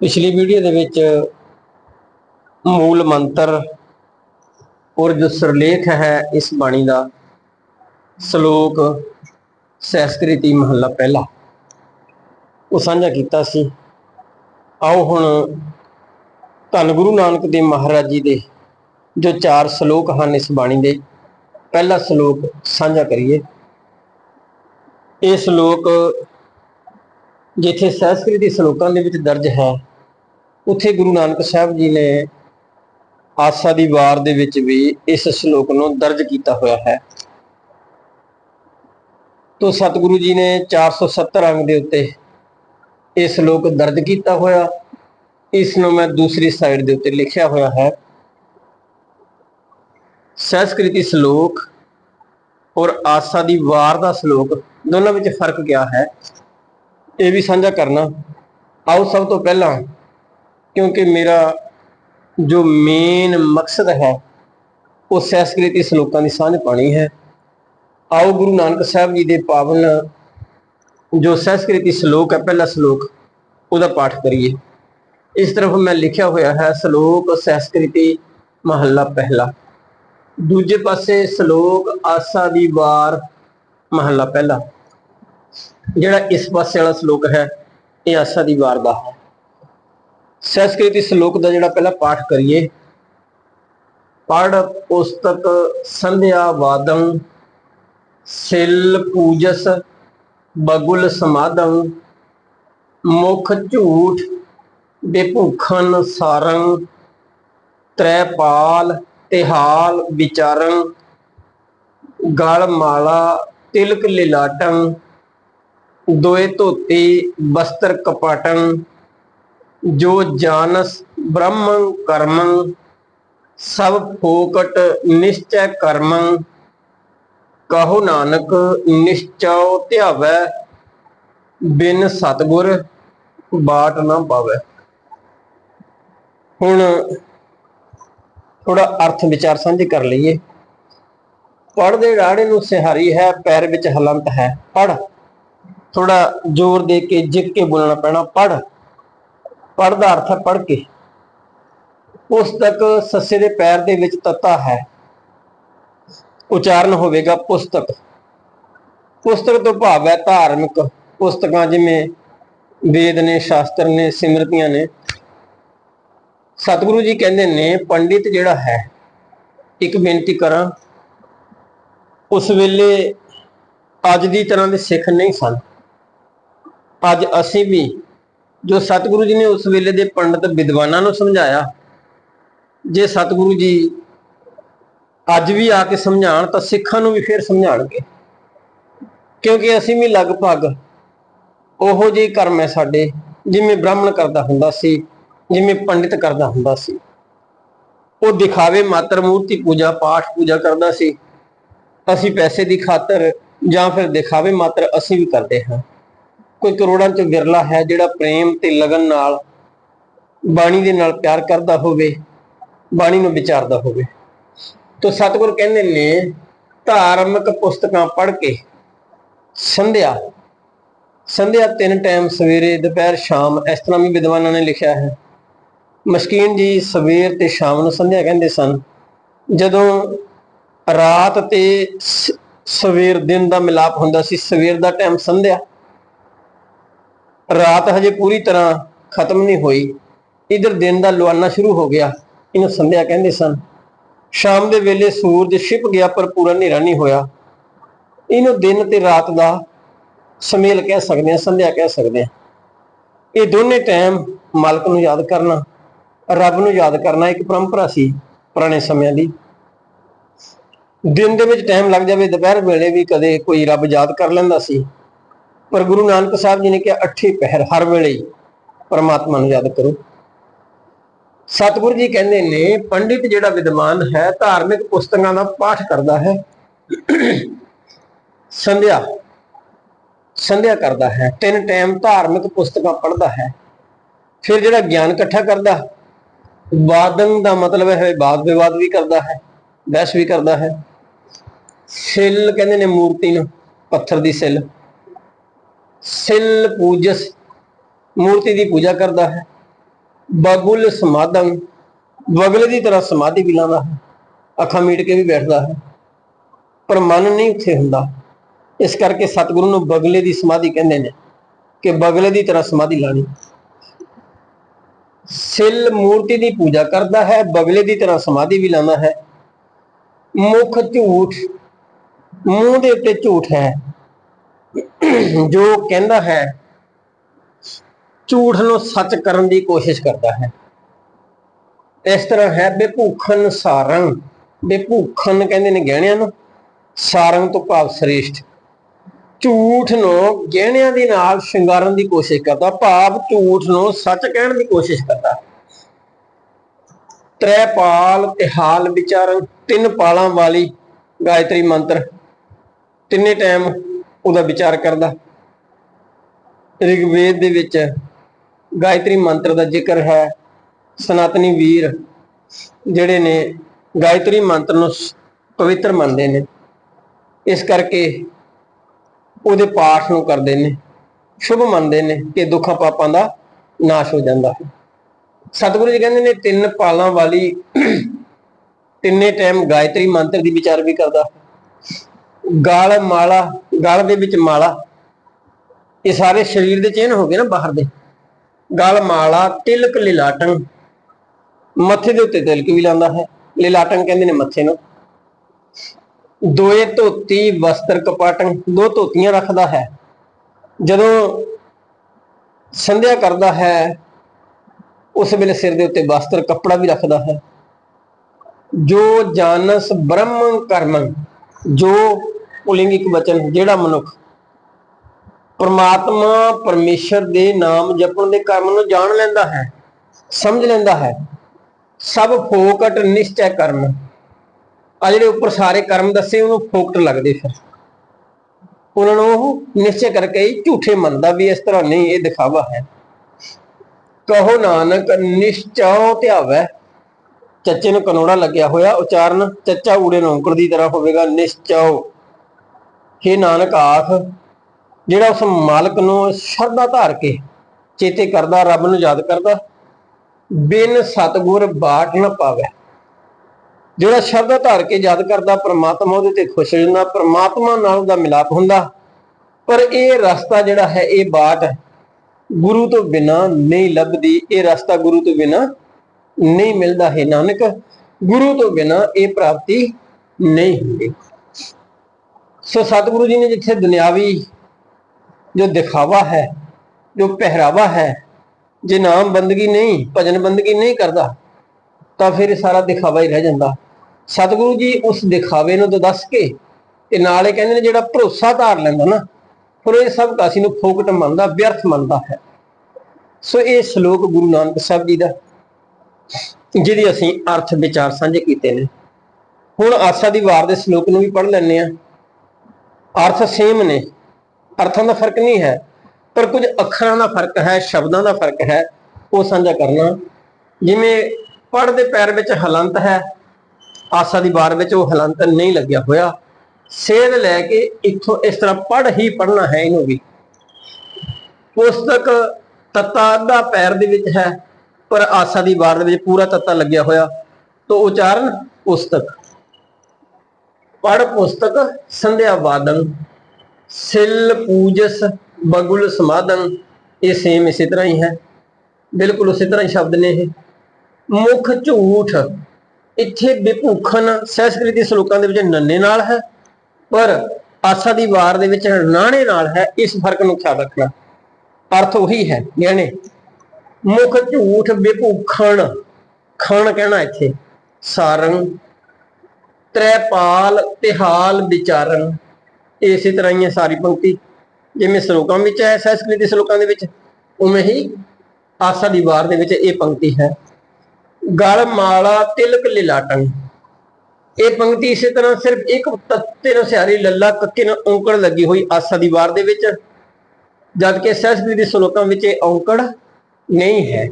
ਪਿਛਲੀ ਵੀਡੀਓ ਦੇ ਵਿੱਚ ਮੂਲ ਮੰਤਰ ਔਰ ਜੋ ਸਿਰਲੇਖ ਹੈ ਇਸ ਬਾਣੀ ਦਾ, ਸ਼ਲੋਕ ਸੈਸਕ੍ਰਿਤੀ ਮਹੱਲਾ ਪਹਿਲਾ, ਉਹ ਸਾਂਝਾ ਕੀਤਾ ਸੀ। ਆਓ ਹੁਣ ਧੰਨ ਗੁਰੂ ਨਾਨਕ ਦੇਵ ਮਹਾਰਾਜ ਜੀ ਦੇ ਜੋ ਚਾਰ ਸ਼ਲੋਕ ਹਨ ਇਸ ਬਾਣੀ ਦੇ, ਪਹਿਲਾ ਸ਼ਲੋਕ ਸਾਂਝਾ ਕਰੀਏ। ਇਹ ਸ਼ਲੋਕ ਜਿੱਥੇ ਸੰਸਕ੍ਰਿਤੀ ਸ਼ਲੋਕਾਂ ਦੇ ਵਿੱਚ ਦਰਜ ਹੈ, ਉੱਥੇ ਗੁਰੂ ਨਾਨਕ ਸਾਹਿਬ ਜੀ ਨੇ ਆਸਾ ਦੀ ਵਾਰ ਦੇ ਵਿੱਚ ਵੀ ਇਸ ਸ਼ਲੋਕ ਨੂੰ ਦਰਜ ਕੀਤਾ ਹੋਇਆ ਹੈ। ਤੋਂ ਸਤਿਗੁਰੂ ਜੀ ਨੇ 470 ਅੰਗ ਦੇ ਉੱਤੇ ਇਹ ਸ਼ਲੋਕ ਦਰਜ ਕੀਤਾ ਹੋਇਆ। ਇਸ ਨੂੰ ਮੈਂ ਦੂਸਰੀ ਸਾਈਡ ਦੇ ਉੱਤੇ ਲਿਖਿਆ ਹੋਇਆ ਹੈ। ਸੰਸਕ੍ਰਿਤੀ ਸ਼ਲੋਕ ਔਰ ਆਸਾ ਦੀ ਵਾਰ ਦਾ ਸ਼ਲੋਕ ਦੋਨਾਂ ਵਿੱਚ ਫ਼ਰਕ ਕਿਆ ਹੈ? ਇਹ ਵੀ ਸਾਂਝਾ ਕਰਨਾ। ਆਓ ਸਭ ਤੋਂ ਪਹਿਲਾਂ, ਕਿਉਂਕਿ ਮੇਰਾ ਜੋ ਮੇਨ ਮਕਸਦ ਹੈ, ਉਹ ਸੰਸਕ੍ਰਿਤੀ ਸ਼ਲੋਕਾਂ ਦੀ ਸਾਂਝ ਪਾਣੀ ਹੈ। ਆਓ ਗੁਰੂ ਨਾਨਕ ਸਾਹਿਬ ਜੀ ਦੇ ਪਾਵਨ, ਜੋ ਸੰਸਕ੍ਰਿਤੀ ਸ਼ਲੋਕ ਹੈ, ਪਹਿਲਾ ਸ਼ਲੋਕ, ਉਹਦਾ ਪਾਠ ਕਰੀਏ। ਇਸ ਤਰਫ ਮੈਂ ਲਿਖਿਆ ਹੋਇਆ ਹੈ, ਸ਼ਲੋਕ ਸੰਸਕ੍ਰਿਤੀ ਮਹੱਲਾ ਪਹਿਲਾ। ਦੂਜੇ ਪਾਸੇ ਸ਼ਲੋਕ ਆਸਾ ਦੀ ਵਾਰ ਮਹੱਲਾ ਪਹਿਲਾ। ਜਿਹੜਾ ਇਸ ਪਾਸੇ ਵਾਲਾ ਸ਼ਲੋਕ ਹੈ, ਇਹ ਆਸਾ ਦੀ ਵਾਰ ਦਾ ਹੈ। ਸੰਸਕ੍ਰਿਤੀ ਸ਼ਲੋਕ ਦਾ ਜਿਹੜਾ ਪਹਿਲਾ ਪਾਠ ਕਰੀਏ ਪੜ ਪੁਸਤਕ ਸੰਧਿਆ ਵਾਦੰ, ਸਿਲ ਪੂਜਸ ਬਗੁਲ ਸਮਾਦੰ ਮੁਖ ਝੂਠ ਬੇਭੂਖਨ ਸਾਰੰ, ਤ੍ਰੈਪਾਲ ਤਿਹਾਲ ਵਿਚਾਰੰ, ਗਲ ਮਾਲਾ ਤਿਲਕ ਲਿਲਾਟੰ ਦੋਏ ਧੋਤੀ ਬਸਤਰ ਕਪਾਟੰ ਜੋ ਜਾਨਸ ਬ੍ਰਹਮੰ ਕਰਮੰ, ਸਭ ਫੋਕਟ ਨਿਸ਼ਚੈ ਕਰਮੰ, ਕਹੋ ਨਾਨਕ ਨਿਸ਼ਚਉ ਧਿਆਵੈ, ਬਿਨ ਸਤਗੁਰ ਬਾਟ ਨਾ ਪਾਵੈ। ਹੁਣ ਥੋੜਾ ਅਰਥ ਵਿਚਾਰ ਸਾਂਝੇ ਕਰ ਲਈਏ। ਪੜਦੇ ਰਾੜੇ ਨੂੰ ਸਿਹਾਰੀ ਹੈ, ਪੈਰ ਵਿੱਚ ਹਲੰਤ ਹੈ। ਪੜ ਥੋੜਾ ਜ਼ੋਰ ਦੇ ਕੇ ਜਿੱਕ ਕੇ ਬੋਲਣਾ ਪੈਣਾ ਪੜ ਪੜ ਦਾ ਅਰਥ ਹੈ ਪੜ ਕੇ। ਪੁਸਤਕ ਸੱਸੇ ਦੇ ਪੈਰ ਦੇ ਵਿੱਚ ਤੱਤਾ ਹੈ। ਉਚਾਰਨ ਹੋਵੇਗਾ ਪੁਸਤਕ। ਪੁਸਤਕ ਤੋਂ ਭਾਵ ਹੈ ਧਾਰਮਿਕ। ਪੁਸਤਕਾਂ ਜਿਵੇਂ ਵੇਦ ਨੇ, ਸ਼ਾਸਤਰ ਨੇ, ਸਿਮਰਤੀਆਂ ਨੇ। ਸਤਿਗੁਰੂ ਜੀ ਕਹਿੰਦੇ ਨੇ, ਪੰਡਿਤ ਜਿਹੜਾ ਹੈ, ਇੱਕ ਬੇਨਤੀ ਕਰਾਂ, ਉਸ ਵੇਲੇ ਅੱਜ ਦੀ ਤਰ੍ਹਾਂ ਦੇ ਸਿੱਖ ਨਹੀਂ ਸਨ। ਅੱਜ ਅਸੀਂ ਵੀ ਜੋ ਸਤਿਗੁਰੂ ਜੀ ਨੇ ਉਸ ਵੇਲੇ ਦੇ ਪੰਡਤ ਵਿਦਵਾਨਾਂ ਨੂੰ ਸਮਝਾਇਆ, ਜੇ ਸਤਿਗੁਰੂ ਜੀ ਅੱਜ ਵੀ ਆ ਕੇ ਸਮਝਾਣ ਤਾਂ ਸਿੱਖਾਂ ਨੂੰ ਵੀ ਫੇਰ ਸਮਝਾਣਗੇ ਕਿਉਂਕਿ ਅਸੀਂ ਵੀ ਲਗਭਗ ਉਹੋ ਜਿਹੇ ਕਰਮ ਹੈ ਸਾਡੇ, ਜਿਵੇਂ ਬ੍ਰਾਹਮਣ ਕਰਦਾ ਹੁੰਦਾ ਸੀ, ਜਿਵੇਂ ਪੰਡਿਤ ਕਰਦਾ ਹੁੰਦਾ ਸੀ। ਉਹ ਦਿਖਾਵੇ ਮਾਤਰ ਮੂਰਤੀ ਪੂਜਾ, ਪਾਠ ਪੂਜਾ ਕਰਦਾ ਸੀ। ਅਸੀਂ ਪੈਸੇ ਦੀ ਖਾਤਰ ਜਾਂ ਫਿਰ ਦਿਖਾਵੇ ਮਾਤਰ ਅਸੀਂ ਵੀ ਕਰਦੇ ਹਾਂ। ਕੋਈ ਕਰੋੜਾਂ ਚ ਵਿਰਲਾ ਹੈ ਜਿਹੜਾ ਪ੍ਰੇਮ ਤੇ ਲਗਨ ਨਾਲ ਬਾਣੀ ਦੇ ਨਾਲ ਪਿਆਰ ਕਰਦਾ ਹੋਵੇ, ਬਾਣੀ ਨੂੰ ਵਿਚਾਰਦਾ ਹੋਵੇ। ਤੋ ਸਤਿਗੁਰ ਕਹਿੰਦੇ ਨੇ, ਧਾਰਮਿਕ ਪੁਸਤਕਾਂ ਪੜ੍ਹ ਕੇ ਸੰਧਿਆ ਸੰਧਿਆ ਤਿੰਨ ਟਾਈਮ ਸਵੇਰੇ, ਦੁਪਹਿਰ, ਸ਼ਾਮ, ਇਸ ਤਰ੍ਹਾਂ ਵੀ ਵਿਦਵਾਨਾਂ ਨੇ ਲਿਖਿਆ ਹੈ। ਮਸਕੀਨ ਜੀ ਸਵੇਰ ਤੇ ਸ਼ਾਮ ਨੂੰ ਸੰਧਿਆ ਕਹਿੰਦੇ ਸਨ। ਜਦੋਂ ਰਾਤ ਤੇ ਸਵੇਰ ਦਿਨ ਦਾ ਮਿਲਾਪ ਹੁੰਦਾ ਸੀ, ਸਵੇਰ ਦਾ ਟਾਈਮ ਸੰਧਿਆ। ਰਾਤ ਹਜੇ ਪੂਰੀ ਤਰ੍ਹਾਂ ਖਤਮ ਨਹੀਂ ਹੋਈ। ਇਧਰ ਦਿਨ ਦਾ ਲੁਆਨਾ ਸ਼ੁਰੂ ਹੋ ਗਿਆ। ਇਹਨੂੰ ਸੰਧਿਆ ਕਹਿੰਦੇ ਸਨ। ਸ਼ਾਮ ਦੇ ਵੇਲੇ ਸੂਰਜ ਛਿਪ ਗਿਆ, ਪਰ ਪੂਰਾ ਹਨੇਰਾ ਨਹੀਂ ਹੋਇਆ। ਇਹਨੂੰ ਦਿਨ ਤੇ ਰਾਤ ਦਾ ਸਮੇਲ ਕਹਿ ਸਕਦੇ ਹਾਂ, ਸੰਧਿਆ ਕਹਿ ਸਕਦੇ ਹਾਂ। ਇਹ ਦੋਨੇ ਟਾਈਮ ਮਾਲਕ ਨੂੰ ਯਾਦ ਕਰਨਾ, ਰੱਬ ਨੂੰ ਯਾਦ ਕਰਨਾ ਇੱਕ ਪਰੰਪਰਾ ਸੀ ਪੁਰਾਣੇ ਸਮਿਆਂ ਦੀ। ਦਿਨ ਦੇ ਵਿੱਚ ਟਾਈਮ ਲੱਗ ਜਾਵੇ, ਦੁਪਹਿਰ ਵੇਲੇ ਵੀ ਕਦੇ ਕੋਈ ਰੱਬ ਯਾਦ ਕਰ ਲੈਂਦਾ ਸੀ। ਪਰ ਗੁਰੂ ਨਾਨਕ ਸਾਹਿਬ ਜੀ ਨੇ ਕਿਹਾ, ਅੱਠੇ ਪਹਿਰ ਹਰ ਵੇਲੇ ਪਰਮਾਤਮਾ ਨੂੰ ਯਾਦ ਕਰੋ। ਸਤਿਗੁਰੂ ਜੀ ਕਹਿੰਦੇ ਨੇ, ਪੰਡਿਤ ਜਿਹੜਾ ਵਿਦਵਾਨ ਹੈ, ਧਾਰਮਿਕ ਪੁਸਤਕਾਂ ਦਾ ਪਾਠ ਕਰਦਾ ਹੈ, ਸੰਧਿਆ ਸੰਧਿਆ ਕਰਦਾ ਹੈ, ਤਿੰਨ ਟਾਈਮ ਧਾਰਮਿਕ ਪੁਸਤਕਾਂ ਪੜ੍ਹਦਾ ਹੈ, ਫਿਰ ਜਿਹੜਾ ਗਿਆਨ ਇਕੱਠਾ ਕਰਦਾ, ਵਾਦਨ ਦਾ ਮਤਲਬ ਹੈ ਵਾਦ ਵਿਵਾਦ ਵੀ ਕਰਦਾ ਹੈ, ਬਹਿਸ ਵੀ ਕਰਦਾ ਹੈ। ਸਿੱਲ ਕਹਿੰਦੇ ਨੇ ਮੂਰਤੀ ਨੂੰ, ਪੱਥਰ ਦੀ ਸਿੱਲ। ਸਿਲ ਪੂਜਸ, ਮੂਰਤੀ ਦੀ ਪੂਜਾ ਕਰਦਾ ਹੈ। ਬਗੁਲ ਸਮਾਦੰ ਬਗਲੇ ਦੀ ਤਰ੍ਹਾਂ ਸਮਾਧੀ ਵੀ ਲਾਉਂਦਾ ਹੈ। ਅੱਖਾਂ ਮੀਟ ਕੇ ਵੀ ਬੈਠਦਾ ਹੈ। ਪਰ ਮਨ ਨਹੀਂ ਉੱਥੇ ਹੁੰਦਾ। ਇਸ ਕਰਕੇ ਸਤਿਗੁਰੂ ਨੂੰ ਬਗਲੇ ਦੀ ਸਮਾਧੀ ਕਹਿੰਦੇ ਨੇ ਕਿ ਬਗਲੇ ਦੀ ਤਰ੍ਹਾਂ ਸਮਾਧੀ ਲਾਣੀ। ਸਿਲ ਮੂਰਤੀ ਦੀ ਪੂਜਾ ਕਰਦਾ ਹੈ, ਬਗਲੇ ਦੀ ਤਰ੍ਹਾਂ ਸਮਾਧੀ ਵੀ ਲਾਉਂਦਾ ਹੈ। ਮੁਖ ਝੂਠ, ਮੂੰਹ ਦੇ ਉੱਤੇ ਝੂਠ ਹੈ। ਜੋ ਕਹਿੰਦਾ ਹੈ, ਝੂਠ ਨੂੰ ਸੱਚ ਕਰਨ ਦੀ ਕੋਸ਼ਿਸ਼ ਕਰਦਾ ਹੈ। ਇਸ ਤਰ੍ਹਾਂ ਹੈ ਬੇਭੂਖਨ ਸਾਰੰਗ। ਬੇਭੂਖਨ ਕਹਿੰਦੇ ਨੇ ਗਹਿਣਿਆਂ ਨੂੰ, ਸਾਰੰਗ ਤੋਂ ਭਾਵ ਸ੍ਰੇਸ਼ਟ। ਝੂਠ ਨੂੰ ਗਹਿਣਿਆਂ ਦੇ ਨਾਲ ਸ਼ਿੰਗਾਰਨ ਦੀ ਕੋਸ਼ਿਸ਼ ਕਰਦਾ, ਭਾਵ ਝੂਠ ਨੂੰ ਸੱਚ ਕਹਿਣ ਦੀ ਕੋਸ਼ਿਸ਼ ਕਰਦਾ। ਤ੍ਰੈ ਪਾਲ ਤੇ ਹਾਲ ਵਿਚਾਰਨ, ਤਿੰਨ ਪਾਲਾਂ ਵਾਲੀ ਗਾਇਤਰੀ ਮੰਤਰ। ਤਿੰਨੇ ਟਾਈਮ ਉਹਦਾ ਵਿਚਾਰ ਕਰਦਾ। ਰਿਗਵੇਦ ਦੇ ਵਿੱਚ ਗਾਇਤਰੀ ਮੰਤਰ ਦਾ ਜ਼ਿਕਰ ਹੈ, ਸਨਾਤਨੀ ਵੀਰ, ਜਿਹੜੇ ਨੇ ਗਾਇਤਰੀ ਮੰਤਰ ਨੂੰ ਪਵਿੱਤਰ ਮੰਨਦੇ ਨੇ। ਇਸ ਕਰਕੇ ਉਹਦੇ ਪਾਠ ਨੂੰ ਕਰਦੇ ਨੇ। ਸ਼ੁਭ ਮੰਨਦੇ ਨੇ ਕਿ ਦੁੱਖਾਂ ਪਾਪਾਂ ਦਾ ਨਾਸ਼ ਹੋ ਜਾਂਦਾ ਹੈ। ਸਤਿਗੁਰੂ ਜੀ ਕਹਿੰਦੇ ਨੇ, ਤਿੰਨ ਪਾਲਾਂ ਵਾਲੀ ਤਿੰਨੇ ਟਾਈਮ ਗਾਇਤਰੀ ਮੰਤਰ ਦੀ ਵਿਚਾਰ ਵੀ ਕਰਦਾ ਗਲ ਮਾਲਾ, ਗਲ ਦੇ ਵਿੱਚ ਮਾਲਾ। ਇਹ ਸਾਰੇ ਸਰੀਰ ਦੇ ਚਿੰਨ੍ਹ ਹੋ ਗਏ ਨਾ ਬਾਹਰ ਦੇ। ਗਲ ਮਾਲਾ, ਤਿਲਕ ਲਿਲਾਟਨ ਮੱਥੇ ਦੇ ਉੱਤੇ ਤਿਲਕ ਵੀ ਲਾਉਂਦਾ ਹੈ। ਲਿਲਾਟਨ ਕਹਿੰਦੇ ਨੇ ਮੱਥੇ ਨੂੰ। ਦੋਏ ਧੋਤੀ ਵਸਤਰ ਕਪਾਟਨ ਦੋ ਧੋਤੀਆਂ ਰੱਖਦਾ ਹੈ। ਜਦੋਂ ਸੰਧਿਆ ਕਰਦਾ ਹੈ, ਉਸ ਵੇਲੇ ਸਿਰ ਦੇ ਉੱਤੇ ਵਸਤਰ, ਕੱਪੜਾ ਵੀ ਰੱਖਦਾ ਹੈ। ਜੋ ਜਾਨਸ ਬ੍ਰਹਮ ਕਰਮ, ਜੋ ਪੁਲਿੰਗਿਕ ਵਚਨ, ਜਿਹੜਾ ਮਨੁੱਖ ਪਰਮਾਤਮਾ, ਪਰਮੇਸ਼ਰ ਦੇ ਨਾਮ ਜਪਣ ਦੇ ਕਰਮ ਨੂੰ ਜਾਣ ਲੈਂਦਾ ਹੈ, ਸਮਝ ਲੈਂਦਾ ਹੈ, ਸਭ ਫੋਕਟ ਨਿਸ਼ਚੈ ਕਰਮ ਆ ਜਿਹੜੇ ਉੱਪਰ ਸਾਰੇ ਕਰਮ ਦੱਸੇ, ਉਹਨੂੰ ਫੋਕਟ ਲੱਗਦੇ ਫਿਰ। ਉਹਨਾਂ ਨੂੰ ਉਹ ਨਿਸ਼ਚੈ ਕਰਕੇ ਹੀ ਝੂਠੇ ਮੰਨਦਾ ਵੀ ਇਸ ਤਰ੍ਹਾਂ ਨਹੀਂ, ਇਹ ਦਿਖਾਵਾ ਹੈ। ਕਹੋ ਨਾਨਕ ਨਿਸ਼ਚਉ ਧਿਆਵੈ। ਚੱਚੇ ਨੂੰ ਕਨੋੜਾ ਲੱਗਿਆ ਹੋਇਆ, ਉਚਾਰਨ, ਚੱਚਾ ਊੜੇ ਨੂੰ ਔਂਕੜ ਦੀ ਤਰ੍ਹਾਂ ਹੋਵੇਗਾ ਨਿਸ਼ਚਉ हे ਨਾਨਕ ਆਖ, ਜਿਹੜਾ ਉਸ ਮਾਲਕ ਨੂੰ ਸ਼ਰਧਾ ਧਾਰ ਕੇ ਚੇਤੇ ਕਰਦਾ, ਰੱਬ ਨੂੰ ਯਾਦ ਕਰਦਾ, ਬਿਨ ਸਤਗੁਰ ਬਾਟ ਨਾ ਪਾਵੇ। ਜਿਹੜਾ ਸ਼ਰਧਾ ਧਾਰ ਕੇ ਯਾਦ ਕਰਦਾ, ਪ੍ਰਮਾਤਮਾ ਉਹਦੇ ਤੇ ਖੁਸ਼ ਹੋ ਜਾਂਦਾ, ਪ੍ਰਮਾਤਮਾ ਨਾਲ ਉਹਦਾ ਮਿਲਾਪ ਹੁੰਦਾ। ਪਰ ਇਹ ਰਸਤਾ ਜਿਹੜਾ ਹੈ, ਇਹ ਬਾਟ ਗੁਰੂ ਤੋਂ ਬਿਨਾ ਨਹੀਂ ਲੱਭਦੀ। ਇਹ ਰਸਤਾ ਗੁਰੂ ਤੋਂ ਬਿਨਾ ਨਹੀਂ ਮਿਲਦਾ, ਹੈ ਨਾਨਕ। ਗੁਰੂ ਤੋਂ ਬਿਨਾ ਇਹ ਪ੍ਰਾਪਤੀ ਨਹੀਂ ਹੁੰਦੀ। ਸੋ ਸਤਿਗੁਰੂ ਜੀ ਨੇ ਜਿੱਥੇ ਦੁਨਿਆਵੀ ਜੋ ਦਿਖਾਵਾ ਹੈ, ਜੋ ਪਹਿਰਾਵਾ ਹੈ, ਜੇ ਨਾਮ ਬੰਦਗੀ ਨਹੀਂ, ਭਜਨ ਬੰਦਗੀ ਨਹੀਂ ਕਰਦਾ, ਤਾਂ ਫਿਰ ਸਾਰਾ ਦਿਖਾਵਾ ਹੀ ਰਹਿ ਜਾਂਦਾ। ਸਤਿਗੁਰੂ ਜੀ ਉਸ ਦਿਖਾਵੇ ਨੂੰ ਤਾਂ ਦੱਸ ਕੇ ਤੇ ਨਾਲੇ ਕਹਿੰਦੇ ਨੇ ਜਿਹੜਾ ਭਰੋਸਾ ਧਾਰ ਲੈਂਦਾ ਨਾ, ਫਿਰ ਇਹ ਸਭ ਕਾਸੀ ਨੂੰ ਫੋਕਟ ਮੰਨਦਾ, ਵਿਅਰਥ ਮੰਨਦਾ ਹੈ। ਸੋ ਇਹ ਸ਼ਲੋਕ ਗੁਰੂ ਨਾਨਕ ਸਾਹਿਬ ਜੀ ਦਾ, ਜਿਹਦੀ ਅਸੀਂ ਅਰਥ ਵਿਚਾਰ ਸਾਂਝੇ ਕੀਤੇ ਨੇ। ਹੁਣ ਆਸਾ ਦੀ ਵਾਰ ਦੇ ਸ਼ਲੋਕ ਨੂੰ ਵੀ ਪੜ੍ਹ ਲੈਂਦੇ ਆ ਅਰਥ ਸੇਮ ਨੇ। ਅਰਥਾਂ ਦਾ ਫ਼ਰਕ ਨਹੀਂ ਹੈ, ਪਰ ਕੁਝ ਅੱਖਰਾਂ ਦਾ ਫ਼ਰਕ ਹੈ, ਸ਼ਬਦਾਂ ਦਾ ਫ਼ਰਕ ਹੈ, ਉਹ ਸਾਂਝਾ ਕਰਨਾ। ਜਿਵੇਂ ਪੜ ਦੇ ਪੈਰ ਵਿੱਚ ਹਲੰਤ ਹੈ, ਆਸਾ ਦੀ ਵਾਰ ਵਿੱਚ ਉਹ ਹਲੰਤ ਨਹੀਂ ਲੱਗਿਆ ਹੋਇਆ। ਸੇਧ ਲੈ ਕੇ ਇੱਥੋਂ ਇਸ ਤਰ੍ਹਾਂ ਪੜ ਹੀ ਪੜਨਾ ਹੈ ਇਹਨੂੰ ਵੀ। ਪੁਸਤਕ ਤੱਤਾ ਅੱਧਾ ਪੈਰ ਦੇ ਵਿੱਚ ਹੈ, ਪਰ ਆਸਾ ਦੀ ਵਾਰ ਦੇ ਵਿੱਚ ਪੂਰਾ ਤੱਤਾ ਲੱਗਿਆ ਹੋਇਆ। ਤੋਂ ਉਚਾਰਨ ਪੁਸਤਕ। ਪੜ ਪੁਸਤਕ ਸੰਧਿਆ ਵਾਦਨ ਸਿਲ ਪੂਜਸ ਬਗੁਲ ਸਮਾਦਨ ਇਹ ਸੇਮ ਇਸੇ ਤਰ੍ਹਾਂ ਹੀ ਹੈ। ਬਿਲਕੁਲ ਉਸੇ ਤਰ੍ਹਾਂ ਹੀ ਸ਼ਬਦ ਨੇ ਇਹ। ਮੁਖ ਝੂਠ ਇੱਥੇ ਵਿਭੂਖਨ ਸੰਸਕ੍ਰਿਤ ਦੇ ਸ਼ਲੋਕਾਂ ਦੇ ਵਿੱਚ ਨੰਨੇ ਨਾਲ ਹੈ, ਪਰ ਆਸਾ ਦੀ ਵਾਰ ਦੇ ਵਿੱਚ ਨਾਣੇ ਨਾਲ ਹੈ, ਇਸ ਫ਼ਰਕ ਨੂੰ ਖਿਆਲ ਰੱਖਣਾ। ਅਰਥ ਉਹੀ ਹੈ ਗਹਿਣੇ ਮੁਖ ਝੂਠ ਵਿਭੂਖਣ, ਖਣ ਕਹਿਣਾ ਇੱਥੇ। ਸਾਰੰਗ ਤ੍ਰੈਪਾਲ ਤਿਹਾਲ ਵਿਚਾਰਨ। ਇਸੇ ਤਰ੍ਹਾਂ ਹੀ ਹੈ ਸਾਰੀ ਪੰਕਤੀ, ਜਿਵੇਂ ਸ਼ਲੋਕਾਂ ਵਿੱਚ ਹੈ, ਸੰਸਕ੍ਰਿਤ ਦੇ ਸ਼ਲੋਕਾਂ ਦੇ ਵਿੱਚ, ਉਵੇਂ ਹੀ ਆਸਾ ਦੀ ਵਾਰ ਦੇ ਵਿੱਚ ਇਹ ਪੰਕਤੀ ਹੈ। ਗਲ, ਮਾਲਾ, ਤਿਲਕ ਲਿਲਾਟਨ ਇਹ ਪੰਕਤੀ ਇਸੇ ਤਰ੍ਹਾਂ ਸਿਰਫ ਇੱਕ ਤੱਤੇ ਨੂੰ ਸਿਆਰੀ ਲੱਲਾ ਕੱਕੇ ਨੂੰ ਔਂਕੜ ਲੱਗੀ ਹੋਈ ਆਸਾ ਦੀ ਵਾਰ ਦੇ ਵਿੱਚ, ਜਦ ਕਿ ਸੰਸਕ੍ਰਿਤ ਦੇ ਸ਼ਲੋਕਾਂ ਵਿੱਚ ਇਹ ਔਂਕੜ ਨਹੀਂ ਹੈ।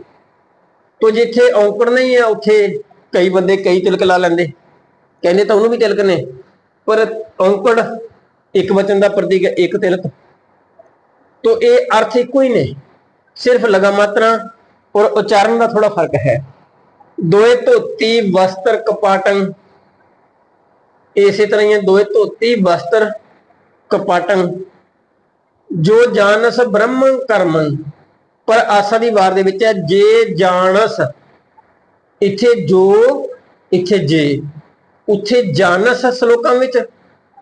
ਤੋ ਜਿੱਥੇ ਔਂਕੜ ਨਹੀਂ ਹੈ, ਉੱਥੇ ਕਈ ਬੰਦੇ ਕਈ ਤਿਲਕ ਲਾ ਲੈਂਦੇ। ਕਹਿੰਦੇ ਤਾਂ ਉਹਨੂੰ ਵੀ ਤਿਲਕ ਨੇ ਪਰ ਔਂਕੜ ਇੱਕ ਵਚਨ ਦਾ ਪ੍ਰਤੀਕ ਹੈ ਇੱਕ ਤਿਲਕ। ਤੋ ਇਹ ਅਰਥ ਇੱਕੋ ਹੀ ਨੇ ਸਿਰਫ ਲਗਾ ਮਾਤਰਾ ਔਰ ਉਚਾਰਨ ਦਾ ਥੋੜਾ ਫ਼ਰਕ ਹੈ। ਦੋਏ ਧੋਤੀ ਵਸਤਰ ਕਪਾਟੰ ਇਸੇ ਤਰ੍ਹਾਂ ਹੀ ਹੈ, ਦੋਏ ਧੋਤੀ ਵਸਤਰ ਕਪਾਟੰ। ਜੋ ਜਾਣਸ ਬ੍ਰਹਮੰ ਕਰਮੰ ਪਰ ਆਸਾ ਦੀ ਵਾਰ ਦੇ ਵਿੱਚ ਹੈ ਜੇ ਜਾਣਸ ਇੱਥੇ ਜੋ ਇੱਥੇ ਜੇ। ਉੱਥੇ ਜਾਣਸ ਸ਼ਲੋਕਾਂ ਵਿੱਚ।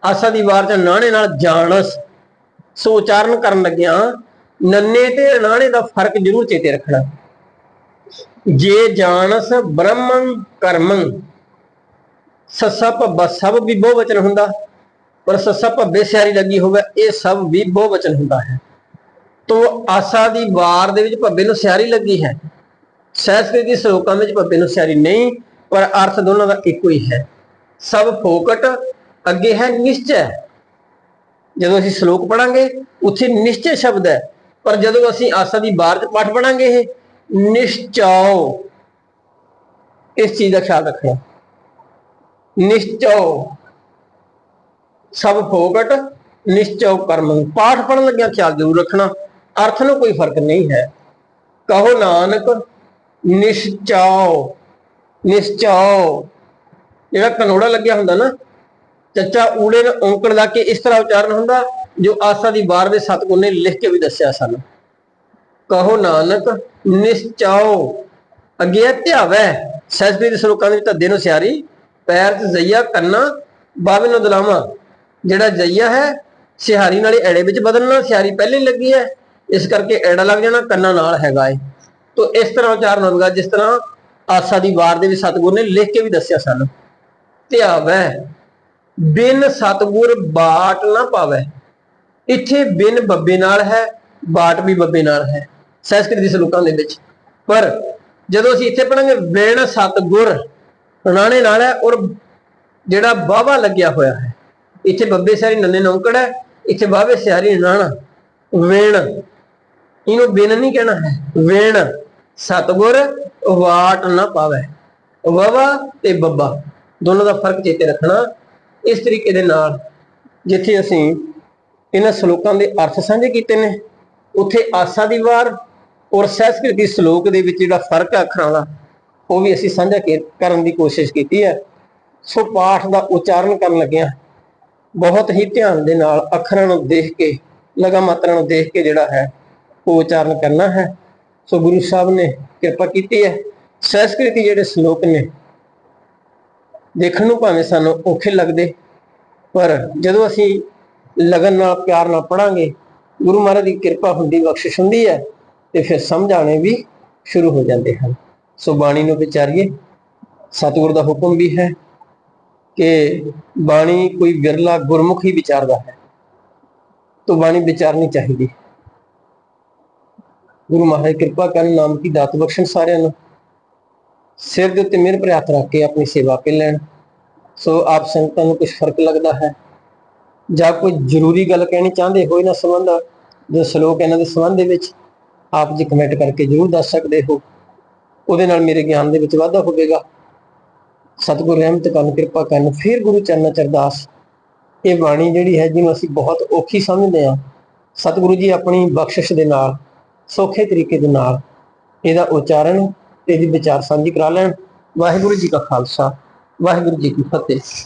ਆਸਾ ਦੀ ਵਾਰ ਚ ਨਾਣੇ ਨਾਲ ਜਾਣਸ ਸੋ। ਉਚਾਰਨ ਕਰਨ ਲੱਗਿਆ ਨੰਨੇ ਤੇ ਨਾਣੇ ਦਾ ਫ਼ਰਕ ਜ਼ਰੂਰ ਚੇਤੇ ਰੱਖਣਾ। ਜੇ ਜਾਣਸ ਬ੍ਰਹਮੰ ਕਰਮੰ ਸੱਸਾ ਭੱਬਾ ਸਭ ਵੀ ਬਹੁ ਵਚਨ ਹੁੰਦਾ। ਪਰ ਸੱਸਾ ਭੱਬੇ ਸਿਆਰੀ ਲੱਗੀ ਹੋਵੇ, ਇਹ ਸਭ ਵੀ ਬਹੁ ਵਚਨ ਹੁੰਦਾ ਹੈ। ਤੋ ਆਸਾ ਦੀ ਵਾਰ ਦੇ ਵਿੱਚ ਭੱਬੇ ਨੂੰ ਸਿਆਰੀ ਲੱਗੀ ਹੈ। ਸੰਸਕ੍ਰਿਤ ਦੀ ਸ਼ਲੋਕਾਂ ਵਿੱਚ ਭੱਬੇ ਨੂੰ ਸਿਆਰੀ ਨਹੀਂ, ਪਰ ਅਰਥ ਦੋਨਾਂ ਦਾ ਇੱਕੋ ਹੀ ਹੈ। ਸਭ ਫੋਕਟ ਅੱਗੇ ਹੈ ਨਿਸ਼ਚੈ। ਜਦੋਂ ਅਸੀਂ ਸ਼ਲੋਕ ਪੜਾਂਗੇ, ਉੱਥੇ ਨਿਸ਼ਚੈ ਸ਼ਬਦ ਹੈ। ਪਰ ਜਦੋਂ ਅਸੀਂ ਆਸਾ ਦੀ ਵਾਰ ਚ ਪਾਠ ਪੜਾਂਗੇ, ਇਹ ਨਿਸ਼ਚਾਓ ਇਸ ਚੀਜ਼ ਦਾ ਖਿਆਲ ਰੱਖਣਾ। ਨਿਸ਼ਚਾਓ ਸਭ ਫੋਕਟ ਨਿਸ਼ਚਾਓ ਕਰਮ ਪਾਠ ਪੜਨ ਲੱਗਿਆ ਖਿਆਲ ਜ਼ਰੂਰ ਰੱਖਣਾ। ਅਰਥ ਨੂੰ ਕੋਈ ਫ਼ਰਕ ਨਹੀਂ ਹੈ। ਕਹੋ ਨਾਨਕ ਨਿਸ਼ਚਾਓ ਨਿਸ਼ਚਾਓ ਜਿਹੜਾ ਕਨੋੜਾ ਲੱਗਿਆ ਹੁੰਦਾ ਨਾ, ਚੱਚਾ ਊੜੇ ਨੂੰ ਔਂਕੜ ਲਾ ਕੇ ਇਸ ਤਰ੍ਹਾਂ ਉਚਾਰਨ ਹੁੰਦਾ, ਜੋ ਆਸਾ ਦੀ ਬਾਰ ਦੇ ਸਤਗੁਰ ਨੇ ਲਿਖ ਕੇ ਵੀ ਦੱਸਿਆ ਸਾਨੂੰ। ਕਹੋ ਨਾਨਕ, ਨਿਸ਼ਚਾਓ ਅੱਗੇ ਧਿਆਵੈ। ਸਹਿਜਪ੍ਰੀਤ ਦੇ ਸ਼ਲੋਕਾਂ ਦੇ ਵਿੱਚ ਧੱਦੇ ਨੂੰ ਸਿਆਰੀ, ਪੈਰ ਤੇ ਜ਼ਈਆ, ਕੰਨਾ ਬਾਬੇ ਨੂੰ ਦਲਾਵਾ। ਜਿਹੜਾ ਜ਼ਈਆ ਹੈ, ਸਿਹਾਰੀ ਨਾਲੇ ਐੜੇ ਵਿੱਚ ਬਦਲਣਾ, ਸਿਹਾਰੀ ਪਹਿਲੇ ਲੱਗੀ ਹੈ, ਇਸ ਕਰਕੇ ਐੜਾ ਲੱਗ ਜਾਣਾ, ਕੰਨਾ ਨਾਲ ਹੈਗਾ ਏ। ਤੋ ਇਸ ਤਰ੍ਹਾਂ ਉਚਾਰਨ ਹੋਵੇਗਾ, ਜਿਸ ਤਰ੍ਹਾਂ ਆਸਾ ਦੀ ਵਾਰ ਦੇ ਵਿੱਚ ਸਤਗੁਰ ਨੇ ਲਿਖ ਕੇ ਵੀ ਦੱਸਿਆ ਸਾਨੂੰ। ਧਿਆਵੈ ਬਿਨ ਸਤਗੁਰ ਬਾਟ ਨਾ ਪਾਵੇ। ਇੱਥੇ ਬਿਨ ਬੱਬੇ ਨਾਲ ਹੈ, ਬਾਟ ਵੀ ਬੱਬੇ ਨਾਲ ਹੈ। ਸੰਸਕ੍ਰਿਤ ਦੇ ਸ਼ਲੋਕਾਂ ਦੇ ਵਿੱਚ। ਪਰ ਜਦੋਂ ਅਸੀਂ ਇੱਥੇ ਪੜਾਂਗੇ ਬਿਨ ਸਤਗੁਰ ਨਾਣੇ ਨਾਲ ਹੈ ਔਰ ਜਿਹੜਾ ਬਾਵਾ ਲੱਗਿਆ ਹੋਇਆ ਹੈ। ਇੱਥੇ ਬੱਬੇ ਸਿਆਰੀ ਨੰਨੇ ਨੌਕੜ ਹੈ, ਇੱਥੇ ਬਾਵੇ ਸਿਆਰੀ ਨਾਣਾ ਵੇਣ। ਇਹਨੂੰ ਬਿਨ ਨਹੀਂ ਕਹਿਣਾ ਹੈ। ਵੇਣ। ਸਤਗੁਰ ਵਾਟ ਨਾ ਪਾਵੇ। ਵਾਵਾ ਤੇ ਬੱਬਾ। ਦੋਨੋਂ ਦਾ ਫ਼ਰਕ ਚੇਤੇ ਰੱਖਣਾ ਇਸ ਤਰੀਕੇ ਦੇ ਨਾਲ ਜਿੱਥੇ ਅਸੀਂ ਇਹਨਾਂ ਸ਼ਲੋਕਾਂ ਦੇ ਅਰਥ ਸਾਂਝੇ ਕੀਤੇ ਨੇ, ਉੱਥੇ ਆਸਾ ਦੀ ਵਾਰ ਔਰ ਸੰਸਕ੍ਰਿਤੀ ਸ਼ਲੋਕ ਦੇ ਵਿੱਚ ਜਿਹੜਾ ਫ਼ਰਕ ਹੈ ਅੱਖਰਾਂ ਦਾ, ਉਹ ਵੀ ਅਸੀਂ ਸਾਂਝਾ ਕਰਨ ਦੀ ਕੋਸ਼ਿਸ਼ ਕੀਤੀ ਹੈ। ਸੋ ਪਾਠ ਦਾ ਉਚਾਰਨ ਕਰਨ ਲੱਗਿਆ ਬਹੁਤ ਹੀ ਧਿਆਨ ਦੇ ਨਾਲ ਅੱਖਰਾਂ ਨੂੰ ਦੇਖ ਕੇ, ਲਗਾ ਮਾਤਰਾ ਨੂੰ ਦੇਖ ਕੇ ਜਿਹੜਾ ਹੈ, ਉਹ ਉਚਾਰਨ ਕਰਨਾ ਹੈ। ਸੋ ਗੁਰੂ ਸਾਹਿਬ ਨੇ ਕਿਰਪਾ ਕੀਤੀ ਹੈ। ਸੰਸਕ੍ਰਿਤੀ ਜਿਹੜੇ ਸ਼ਲੋਕ ਨੇ ਦੇਖਣ ਨੂੰ ਭਾਵੇਂ ਸਾਨੂੰ ਔਖੇ ਲੱਗਦੇ, ਪਰ ਜਦੋਂ ਅਸੀਂ ਲਗਨ ਨਾਲ, ਪਿਆਰ ਨਾਲ ਪੜਾਂਗੇ ਗੁਰੂ ਮਹਾਰਾਜ ਦੀ ਕਿਰਪਾ ਹੁੰਦੀ, ਬਖਸ਼ਿਸ਼ ਹੁੰਦੀ ਹੈ, ਤੇ ਫਿਰ ਸਮਝ ਆਣੇ ਵੀ ਸ਼ੁਰੂ ਹੋ ਜਾਂਦੇ ਹਨ। ਸੋ ਬਾਣੀ ਨੂੰ ਵਿਚਾਰੀਏ, ਸਤਿਗੁਰ ਦਾ ਹੁਕਮ ਵੀ ਹੈ ਕਿ ਬਾਣੀ ਕੋਈ ਵਿਰਲਾ ਗੁਰਮੁਖ ਹੀ ਵਿਚਾਰਦਾ ਹੈ, ਤੋ ਬਾਣੀ ਵਿਚਾਰਨੀ ਚਾਹੀਦੀ ਗੁਰੂ ਮਹਾਰਾਜ ਕਿਰਪਾ ਕਰਨ, ਨਾਮ ਕੀ ਦਾਤ ਬਖਸ਼ਣ ਸਾਰਿਆਂ ਨੂੰ। ਸਿਰ ਦੇ ਉੱਤੇ ਮਿਹਰ ਭਰੇ ਹੱਥ ਰੱਖ ਕੇ ਆਪਣੀ ਸੇਵਾ ਕੇ ਲੈਣ। ਸੋ ਆਪ ਸੰਗਤਾਂ ਨੂੰ ਕੁਝ ਫ਼ਰਕ ਲੱਗਦਾ ਹੈ। ਜਾਂ ਕੋਈ ਜ਼ਰੂਰੀ ਗੱਲ ਕਹਿਣੀ ਚਾਹੁੰਦੇ ਹੋ ਇਹਨਾਂ ਸੰਬੰਧ ਜੋ ਸ਼ਲੋਕ ਇਹਨਾਂ ਦੇ ਸੰਬੰਧ ਦੇ ਵਿੱਚ, ਆਪ ਜੀ ਕਮੈਂਟ ਕਰਕੇ ਜ਼ਰੂਰ ਦੱਸ ਸਕਦੇ ਹੋ। ਉਹਦੇ ਨਾਲ ਮੇਰੇ ਗਿਆਨ ਦੇ ਵਿੱਚ ਵਾਧਾ ਹੋਵੇਗਾ। ਸਤਿਗੁਰ ਰਹਿਮਤ ਕਰਨ, ਕਿਰਪਾ ਕਰਨ, ਫਿਰ ਗੁਰੂ ਚਰਨਾਂ ਚ ਅਰਦਾਸ। ਇਹ ਬਾਣੀ ਜਿਹੜੀ ਹੈ ਜਿਹਨੂੰ ਅਸੀਂ ਬਹੁਤ ਔਖੀ ਸਮਝਦੇ ਹਾਂ, ਸਤਿਗੁਰੂ ਜੀ ਆਪਣੀ ਬਖਸ਼ਿਸ਼ ਦੇ ਨਾਲ, ਸੌਖੇ ਤਰੀਕੇ ਦੇ ਨਾਲ, ਇਹਦਾ ਉਚਾਰਨ ਤੇ ਇਹਦੀ ਵਿਚਾਰ ਸਾਂਝੀ ਕਰਾ ਲੈਣ। ਵਾਹਿਗੁਰੂ ਜੀ ਕਾ ਖਾਲਸਾ ਵਾਹਿਗੁਰੂ ਜੀ ਕੀ ਫਤਿਹ।